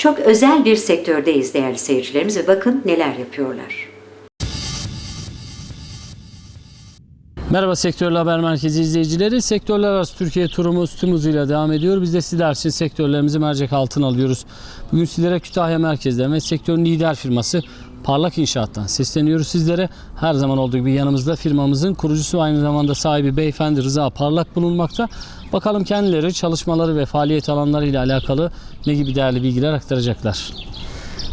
Çok özel bir sektördeyiz değerli seyircilerimiz ve bakın neler yapıyorlar. Merhaba Sektörler Haber Merkezi izleyicileri. Sektörler arası Türkiye turumuz tüm hızıyla devam ediyor. Biz de sizler için sektörlerimizi mercek altına alıyoruz. Bugün sizlere Kütahya merkezde ve sektörün lider firması Parlak İnşaat'tan sesleniyoruz sizlere. Her zaman olduğu gibi yanımızda firmamızın kurucusu aynı zamanda sahibi beyefendi Rıza Parlak bulunmakta. Bakalım kendileri çalışmaları ve faaliyet alanlarıyla alakalı ne gibi değerli bilgiler aktaracaklar.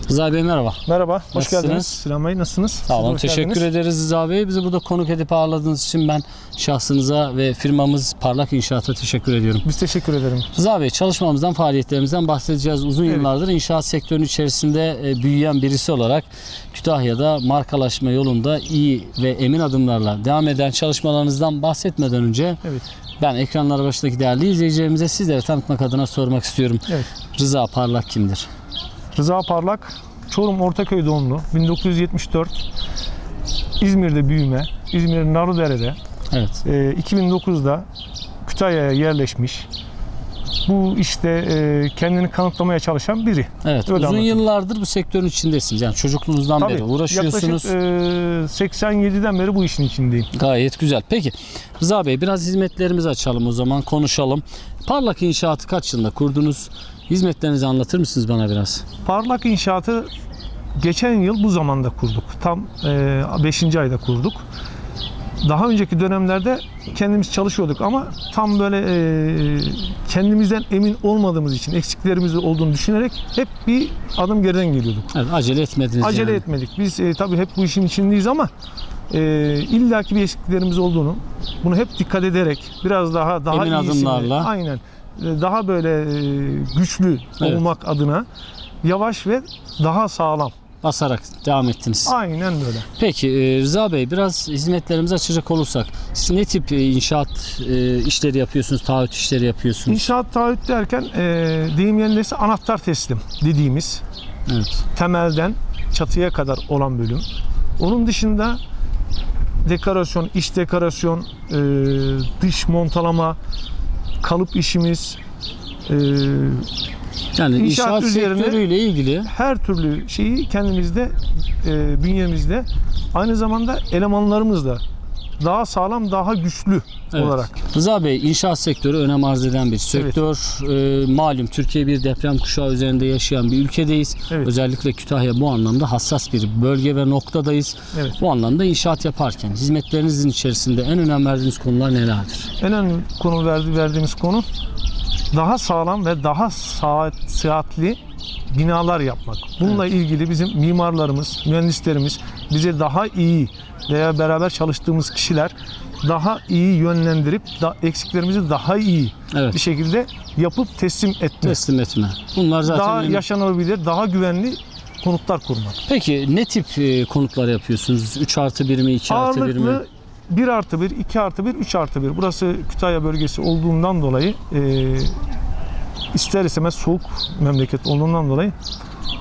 Rıza Bey merhaba. Merhaba, hoş Nasılsınız? geldiniz. Sinan Bey nasılsınız? Sağ olun. Teşekkür geldiniz. ederiz Rıza Bey. Bizi burada konuk edip ağırladığınız için ben şahsınıza ve firmamız Parlak İnşaat'a teşekkür ediyorum. Biz teşekkür ederim. Rıza Bey çalışmamızdan, faaliyetlerimizden bahsedeceğiz. Uzun Evet. yıllardır inşaat sektörünün içerisinde e, büyüyen birisi olarak Kütahya'da markalaşma yolunda iyi ve emin adımlarla devam eden çalışmalarınızdan bahsetmeden önce Evet. ben ekranlar başındaki değerli izleyicilerimize sizlere tanıtmak adına sormak istiyorum. Evet. Rıza Parlak kimdir? Rıza Parlak, Çorum Ortaköy doğumlu. 1974. İzmir'de büyüme. İzmir Narlıdere'de. Evet. Ee, 2009'da Kütahya'ya yerleşmiş. Bu işte e, kendini kanıtlamaya çalışan biri. Evet. Öyle uzun anlatayım. yıllardır bu sektörün içindesiniz. Yani çocukluğunuzdan Tabii, beri uğraşıyorsunuz. Yaklaşık e, 87'den beri bu işin içindeyim. Gayet güzel. Peki Rıza Bey biraz hizmetlerimizi açalım o zaman konuşalım. Parlak İnşaatı kaç yılında kurdunuz? Hizmetlerinizi anlatır mısınız bana biraz? Parlak İnşaatı geçen yıl bu zamanda kurduk. Tam 5. ayda kurduk. Daha önceki dönemlerde kendimiz çalışıyorduk ama tam böyle e, kendimizden emin olmadığımız için eksiklerimiz olduğunu düşünerek hep bir adım geriden geliyorduk. Evet, acele etmediniz Acele yani. etmedik. Biz e, tabii hep bu işin içindeyiz ama e, illaki bir eksiklerimiz olduğunu bunu hep dikkat ederek biraz daha daha Emin iyisini, adımlarla. aynen e, daha böyle e, güçlü Evet. olmak adına yavaş ve daha sağlam. Basarak devam ettiniz. Aynen böyle. Peki e, Rıza Bey biraz hizmetlerimizi açacak olursak siz ne tip e, inşaat e, işleri yapıyorsunuz, taahhüt işleri yapıyorsunuz? İnşaat taahhüt derken deyim yerindeyse anahtar teslim dediğimiz Evet. temelden çatıya kadar olan bölüm. Onun dışında dekorasyon, iç dekorasyon, dış montalama, kalıp işimiz, Yani İnşaat inşaat sektörüyle ilgili her türlü şeyi kendimizde, e, bünyemizde, aynı zamanda elemanlarımızla daha sağlam, daha güçlü Evet. olarak. Rıza Bey inşaat sektörü önem arz eden bir sektör. Ee, malum Türkiye bir deprem kuşağı üzerinde yaşayan bir ülkedeyiz. Evet. Özellikle Kütahya bu anlamda hassas bir bölge ve noktadayız. Evet. Bu anlamda inşaat yaparken hizmetlerinizin içerisinde en önem verdiğiniz konular nelerdir? En önemli konu verdi, verdiğimiz konu daha sağlam ve daha saat, sıhhatli binalar yapmak. Bununla ilgili bizim mimarlarımız, mühendislerimiz bize daha iyi veya beraber çalıştığımız kişiler daha iyi yönlendirip da, eksiklerimizi daha iyi Evet. bir şekilde yapıp teslim etmek. Teslim etme. Bunlar zaten Daha önemli. yaşanabilir, daha güvenli konutlar kurmak. Peki ne tip e, konutlar yapıyorsunuz? 3 artı 1 mi, 2 artı 1 mi? Ağırlıklı 1 artı 1, 2 artı 1, 3 artı 1. Burası Kütahya bölgesi olduğundan dolayı e, ister istemez soğuk memleket olduğundan dolayı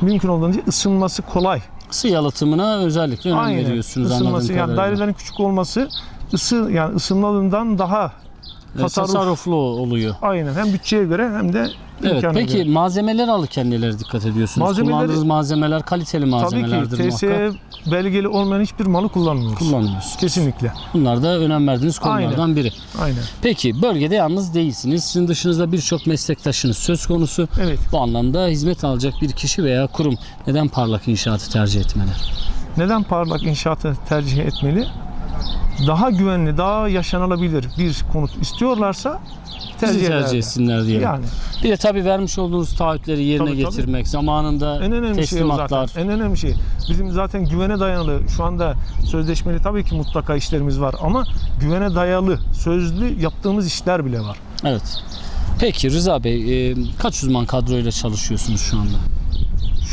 mümkün olduğunca ısınması kolay. Isı yalıtımına özellikle önem veriyorsunuz Isınması anladığım yani kadarıyla. dairelerin küçük olması ısı yani ısınmadığından daha tasarruf. tasarruflu oluyor. aynen hem bütçeye göre hem de Evet. Peki göre. malzemeler alırken nelere dikkat ediyorsunuz? Malzemeleri- Kullandığınız malzemeler kaliteli Tabii malzemelerdir ki muhakkak. TSE belgeli olmayan hiçbir malı kullanmıyoruz. Kullanıyorsunuz. Kesinlikle. Bunlar da önem verdiğiniz konulardan biri. Aynen. Peki bölgede yalnız değilsiniz. Sizin dışınızda birçok meslektaşınız söz konusu. Evet. Bu anlamda hizmet alacak bir kişi veya kurum neden parlak inşaatı tercih etmeli? Neden parlak inşaatı tercih etmeli? Daha güvenli, daha yaşanılabilir bir konut istiyorlarsa tercih, Sizi tercih etsinler diyelim. Yani Bir de tabii vermiş olduğunuz taahhütleri yerine Tabii, tabii. getirmek, zamanında en önemli şey teslimatlar. zaten. En önemli şey. Bizim zaten güvene dayalı şu anda sözleşmeli tabii ki mutlaka işlerimiz var ama güvene dayalı sözlü yaptığımız işler bile var. Evet. Peki Rıza Bey, e, kaç uzman kadroyla çalışıyorsunuz şu anda?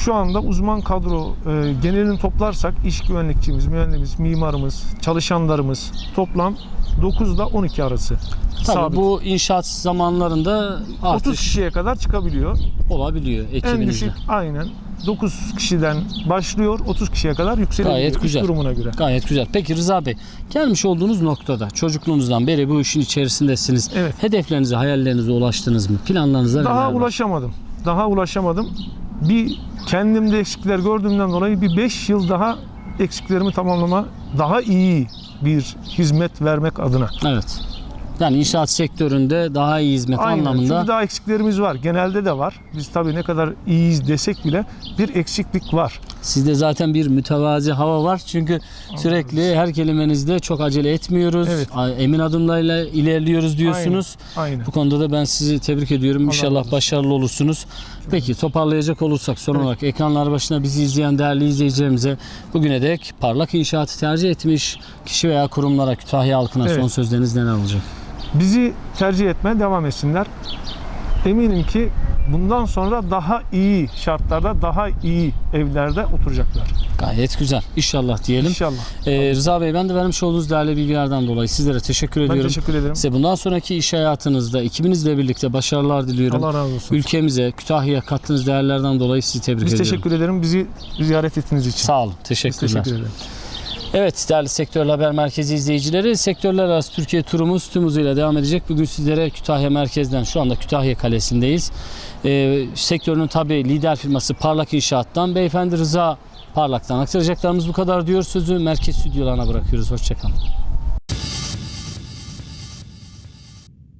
Şu anda uzman kadro e, genelini toplarsak iş güvenlikçimiz, mühendisimiz, mimarımız, çalışanlarımız toplam 9 ile 12 arası. Tabii Sabit. bu inşaat zamanlarında 30 artış kişiye kadar çıkabiliyor. olabiliyor En ekibinizde. düşük aynen 9 kişiden başlıyor 30 kişiye kadar yükselebiliyor. Gayet iş güzel. durumuna göre. Gayet güzel. Peki Rıza Bey, gelmiş olduğunuz noktada çocukluğunuzdan beri bu işin içerisindesiniz. Evet. Hedeflerinize, hayallerinize ulaştınız mı? Planlarınızda Daha neler var? ulaşamadım. Daha ulaşamadım. bir kendimde eksikler gördüğümden dolayı bir 5 yıl daha eksiklerimi tamamlama, daha iyi bir hizmet vermek adına. Evet. Yani inşaat sektöründe daha iyi hizmet Aynen. anlamında. Çünkü daha eksiklerimiz var. Genelde de var. Biz tabii ne kadar iyiyiz desek bile bir eksiklik var. Sizde zaten bir mütevazi hava var. Çünkü sürekli her kelimenizde çok acele etmiyoruz. Evet. Emin adımlarla ilerliyoruz diyorsunuz. Aynen. Bu konuda da ben sizi tebrik ediyorum. razı İnşallah olsun. başarılı olursunuz. Peki toparlayacak olursak son olarak ekranlar başına bizi izleyen değerli izleyicilerimize bugüne dek parlak inşaatı tercih etmiş kişi veya kurumlara Kütahya halkına Evet. son sözleriniz neler olacak? Bizi tercih etmeye devam etsinler. Eminim ki bundan sonra daha iyi şartlarda, daha iyi evlerde oturacaklar. Gayet güzel. İnşallah diyelim. İnşallah. Ee, Rıza Bey ben de vermiş olduğunuz değerli bilgilerden dolayı sizlere teşekkür Ben ediyorum. teşekkür ederim. Size bundan sonraki iş hayatınızda ekibinizle birlikte başarılar diliyorum. Allah razı olsun. Ülkemize, Kütahya'ya kattığınız değerlerden dolayı sizi tebrik Biz ediyorum. teşekkür ederim bizi ziyaret ettiğiniz için. Sağ olun. Biz Teşekkürler. teşekkür ederim. Evet değerli Sektörler Haber Merkezi izleyicileri sektörler arası Türkiye turumuz tüm hızıyla devam edecek. Bugün sizlere Kütahya merkezden şu anda Kütahya Kalesi'ndeyiz. Ee, sektörünün tabi lider firması Parlak İnşaat'tan beyefendi Rıza Parlak'tan aktaracaklarımız bu kadar diyor. Sözü merkez stüdyolarına bırakıyoruz. Hoşçakalın.